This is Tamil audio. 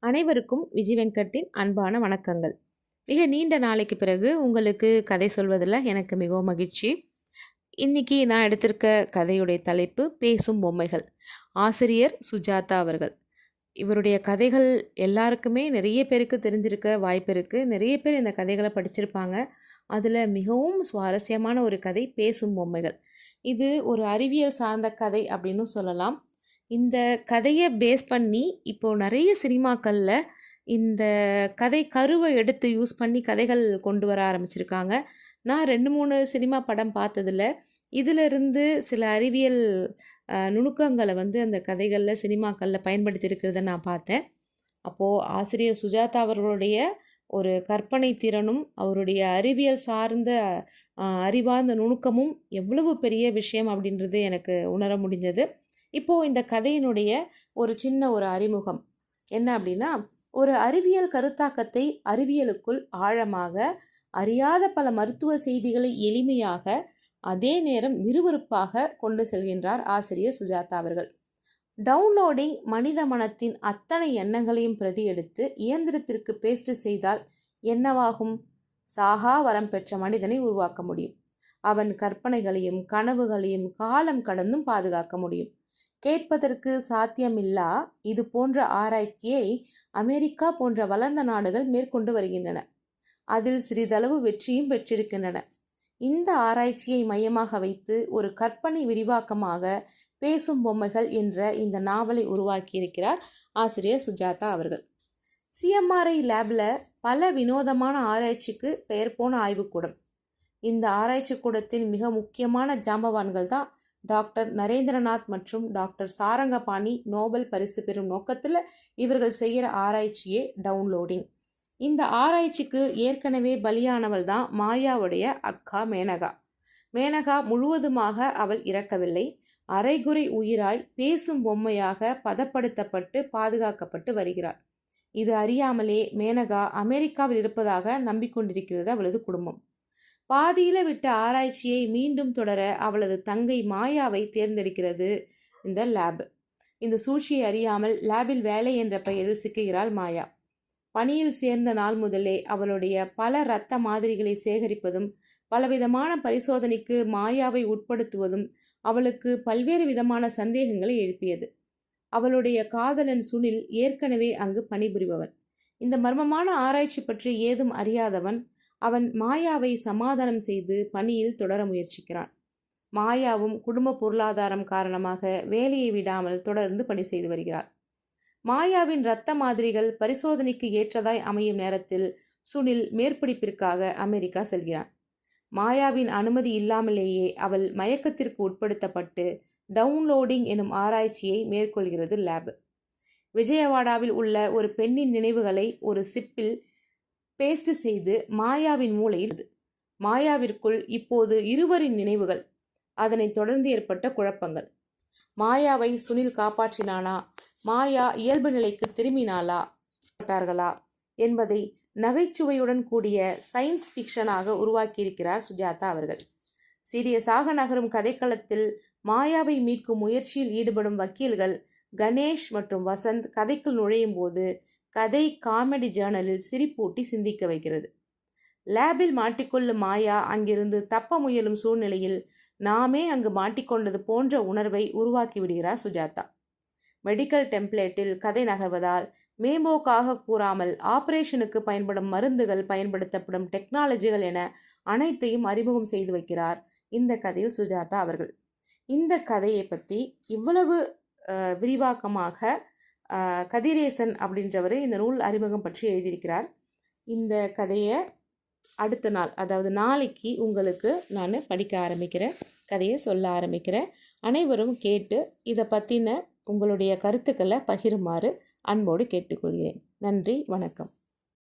அனைவருக்கும் விஜய் வெங்கட்டின் அன்பான வணக்கங்கள். மிக நீண்ட நாளைக்கு பிறகு உங்களுக்கு கதை சொல்வதில் எனக்கு மிகவும் மகிழ்ச்சி. இன்றைக்கி நான் எடுத்திருக்க கதையுடைய தலைப்பு பேசும் பொம்மைகள். ஆசிரியர் சுஜாதா அவர்கள். இவருடைய கதைகள் எல்லாருக்குமே நிறைய பேருக்கு தெரிஞ்சிருக்க வாய்ப்பு இருக்குது நிறைய பேர் இந்த கதைகளை படிச்சிருப்பாங்க. அதில் மிகவும் சுவாரஸ்யமான ஒரு கதை பேசும் பொம்மைகள். இது ஒரு அறிவியல் சார்ந்த கதை அப்படின்னு சொல்லலாம். இந்த கதையை பேஸ் பண்ணி இப்போது நிறைய சினிமாக்களில் இந்த கதை கருவை எடுத்து யூஸ் பண்ணி கதைகள் கொண்டு வர ஆரம்பிச்சிருக்காங்க. நான் ரெண்டு மூணு சினிமா படம் பார்த்ததில் இதிலிருந்து சில அறிவியல் நுணுக்கங்களை வந்து அந்த கதைகளில் சினிமாக்களில் பயன்படுத்தியிருக்கிறத நான் பார்த்தேன். அப்போது ஆசிரியர் சுஜாதா அவர்களுடைய ஒரு கற்பனை திறனும் அவருடைய அறிவியல் சார்ந்த அறிவார்ந்த நுணுக்கமும் எவ்வளவு பெரிய விஷயம் அப்படின்றது எனக்கு உணர முடிஞ்சது. இப்போது இந்த கதையினுடைய ஒரு சின்ன ஒரு அறிமுகம். என்ன அப்படின்னா ஒரு அறிவியல் கருத்தாக்கத்தை அறிவியலுக்குள் ஆழமாக அறியாத பல மருத்துவ செய்திகளை எளிமையாக அதே நேரம் விறுவிறுப்பாக கொண்டு செல்கின்றார் ஆசிரியர் சுஜாதா அவர்கள். டவுன்லோடிங் மனித மனத்தின் அத்தனை எண்ணங்களையும் பிரதி எடுத்து இயந்திரத்திற்கு பேஸ்ட் செய்தால் என்னவாகும்? சாகா வரம் பெற்ற மனிதனை உருவாக்க முடியும். அவன் கற்பனைகளையும் கனவுகளையும் காலம் கடந்தும் பாதுகாக்க முடியும். கேட்பதற்கு சாத்தியமில்லா இது போன்ற ஆராய்ச்சியை அமெரிக்கா போன்ற வளர்ந்த நாடுகள் மேற்கொண்டு வருகின்றன. அதில் சிறிதளவு வெற்றியும் பெற்றிருக்கின்றன. இந்த ஆராய்ச்சியை மையமாக வைத்து ஒரு கற்பனை விரிவாக்கமாக பேசும் பொம்மைகள் என்ற இந்த நாவலை உருவாக்கியிருக்கிறார் ஆசிரியர் சுஜாதா அவர்கள். சிஎம்ஆர்ஐ லேபில் பல வினோதமான ஆராய்ச்சிக்கு பெயர் போன ஆய்வுக்கூடம். இந்த ஆராய்ச்சி கூடத்தின் மிக முக்கியமான ஜாம்பவான்கள் தான் டாக்டர் நரேந்திரநாத் மற்றும் டாக்டர் சாரங்கபாணி நோபல் பரிசு பெறும் நோக்கத்தில் இவர்கள் செய்கிற ஆராய்ச்சியே டவுன்லோடிங். இந்த ஆராய்ச்சிக்கு ஏற்கனவே பலியானவள் தான் மாயாவுடைய அக்கா மேனகா. மேனகா முழுவதுமாக அவள் இறக்கவில்லை. அரைகுறை உயிராய் பேசும் பொம்மையாக பதப்படுத்தப்பட்டு பாதுகாக்கப்பட்டு வருகிறாள். இது அறியாமலே மேனகா அமெரிக்காவில் இருப்பதாக நம்பிக்கொண்டிருக்கிறது அவளது குடும்பம். பாதியில் விட்ட ஆராய்ச்சியை மீண்டும் தொடர அவளது தங்கை மாயாவை தேர்ந்தெடுக்கிறது இந்த லேப். இந்த சூழ்ச்சியை அறியாமல் லேபில் வேலை என்ற பெயரில் சிக்குகிறாள் மாயா. பணியில் சேர்ந்த நாள் முதலே அவளுடைய பல இரத்த மாதிரிகளை சேகரிப்பதும் பலவிதமான பரிசோதனைக்கு மாயாவை உட்படுத்துவதும் அவளுக்கு பல்வேறு விதமான சந்தேகங்களை எழுப்பியது. அவளுடைய காதலன் சுனில் ஏற்கனவே அங்கு பணிபுரிபவன். இந்த மர்மமான ஆராய்ச்சி பற்றி ஏதும் அறியாதவன் அவன் மாயாவை சமாதானம் செய்து பணியில் தொடர முயற்சிக்கிறான். மாயாவும் குடும்ப பொருளாதாரம் காரணமாக வேலையை விடாமல் தொடர்ந்து பணி செய்து வருகிறாள். மாயாவின் இரத்த மாதிரிகள் பரிசோதனைக்கு ஏற்றதாய் அமையும் நேரத்தில் சுனில் மேற்படிப்பிற்காக அமெரிக்கா செல்கிறான். மாயாவின் அனுமதி இல்லாமலேயே அவள் மயக்கத்திற்கு உட்படுத்தப்பட்டு டவுன்லோடிங் எனும் ஆராய்ச்சியை மேற்கொள்கிறது லேப். விஜயவாடாவில் உள்ள ஒரு பெண்ணின் நினைவுகளை ஒரு சிப்பில் பேஸ்ட் செய்து மாயாவின் மூளையில் மாயாவிற்குள் இப்போது இருவரின் நினைவுகள். அதனைத் தொடர்ந்து ஏற்பட்ட குழப்பங்கள். மாயாவை சுனில் காப்பாற்றினானா? மாயா இயல்பு நிலைக்கு திரும்பினாளா? பட்டார்களா? என்பதை நகைச்சுவையுடன் கூடிய சயின்ஸ் ஃபிக்ஷனாக உருவாக்கியிருக்கிறார் சுஜாதா அவர்கள். சீரியஸாக நகரும் கதைக்களத்தில் மாயாவை மீட்கும் முயற்சியில் ஈடுபடும் வக்கீல்கள் கணேஷ் மற்றும் வசந்த் கதைக்குள் நுழையும் போது கதை காமெடி ஜேர்னலில் சிரிப்பூட்டி சிந்திக்க வைக்கிறது. லேபில் மாட்டிக்கொள்ளும் மாயா அங்கிருந்து தப்ப முயலும் சூழ்நிலையில் நாமே அங்கு மாட்டிக்கொண்டது போன்ற உணர்வை உருவாக்கி விடுகிறார் சுஜாதா. மெடிக்கல் டெம்ப்ளேட்டில் கதை நகர்வதால் மேம்போக்காக கூறாமல் ஆபரேஷனுக்கு பயன்படும் மருந்துகள் பயன்படுத்தப்படும் டெக்னாலஜிகள் என அனைத்தையும் அறிமுகம் செய்து வைக்கிறார் இந்த கதையில் சுஜாதா அவர்கள். இந்த கதையை பற்றி இவ்வளவு விரிவாக்கமாக கதிரேசன் அப்படின்றவர் இந்த நூல் அறிமுகம் பற்றி எழுதியிருக்கிறார். இந்த கதையை அடுத்த நாள் அதாவது நாளைக்கு உங்களுக்கு நான் படிக்க ஆரம்பிக்கிறேன் கதையை சொல்ல ஆரம்பிக்கிறேன். அனைவரும் கேட்டு இதை பற்றின உங்களுடைய கருத்துக்களை பகிருமாறு அன்போடு கேட்டுக்கொள்கிறேன். நன்றி வணக்கம்.